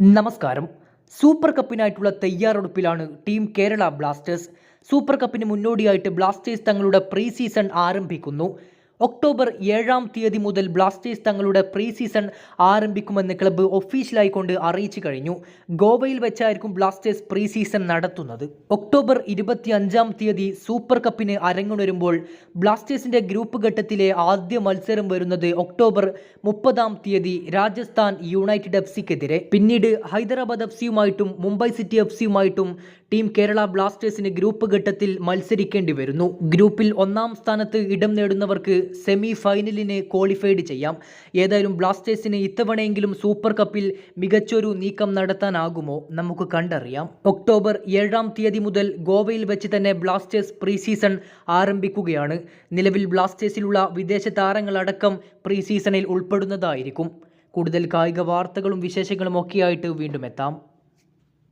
നമസ്കാരം. സൂപ്പർ കപ്പിനായിട്ടുള്ള തയ്യാറെടുപ്പിലാണ് team Kerala Blasters. Super കപ്പിന് മുന്നോടിയായിട്ട് ബ്ലാസ്റ്റേഴ്സ് തങ്ങളുടെ പ്രീ സീസൺ ആരംഭിക്കുന്നു. ഒക്ടോബർ ഏഴാം തീയതി മുതൽ ബ്ലാസ്റ്റേഴ്സ് തങ്ങളുടെ പ്രീ സീസൺ ആരംഭിക്കുമെന്ന് ക്ലബ്ബ് ഒഫീഷ്യലായി കൊണ്ട് അറിയിച്ചു കഴിഞ്ഞു. ഗോവയിൽ വെച്ചായിരിക്കും ബ്ലാസ്റ്റേഴ്സ് പ്രീ സീസൺ നടത്തുന്നത്. ഒക്ടോബർ ഇരുപത്തി അഞ്ചാം തീയതി സൂപ്പർ കപ്പിന് അരങ്ങുണരുമ്പോൾ ബ്ലാസ്റ്റേഴ്സിന്റെ ഗ്രൂപ്പ് ഘട്ടത്തിലെ ആദ്യ മത്സരം വരുന്നത് ഒക്ടോബർ മുപ്പതാം തീയതി രാജസ്ഥാൻ യുണൈറ്റഡ് എഫ് സിക്കെതിരെ. പിന്നീട് ഹൈദരാബാദ് എഫ് സിയുമായിട്ടും മുംബൈ സിറ്റി എഫ് സിയുമായിട്ടും ടീം കേരള ബ്ലാസ്റ്റേഴ്സിന് ഗ്രൂപ്പ് ഘട്ടത്തിൽ മത്സരിക്കേണ്ടി വരുന്നു. ഗ്രൂപ്പിൽ ഒന്നാം സ്ഥാനത്ത് ഇടം നേടുന്നവർക്ക് സെമി ഫൈനലിന് ക്വാളിഫൈഡ് ചെയ്യാം. ഏതായാലും ബ്ലാസ്റ്റേഴ്സിന് ഇത്തവണയെങ്കിലും സൂപ്പർ കപ്പിൽ മികച്ചൊരു നീക്കം നടത്താനാകുമോ നമുക്ക് കണ്ടറിയാം. ഒക്ടോബർ ഏഴാം തീയതി മുതൽ ഗോവയിൽ വെച്ച് തന്നെ ബ്ലാസ്റ്റേഴ്സ് പ്രീ സീസൺ ആരംഭിക്കുകയാണ്. നിലവിൽ ബ്ലാസ്റ്റേഴ്സിലുള്ള വിദേശ താരങ്ങളടക്കം പ്രീ സീസണിൽ ഉൾപ്പെടുന്നതായിരിക്കും. കൂടുതൽ കായിക വാർത്തകളും വിശേഷങ്ങളും ഒക്കെയായിട്ട് വീണ്ടും എത്താം.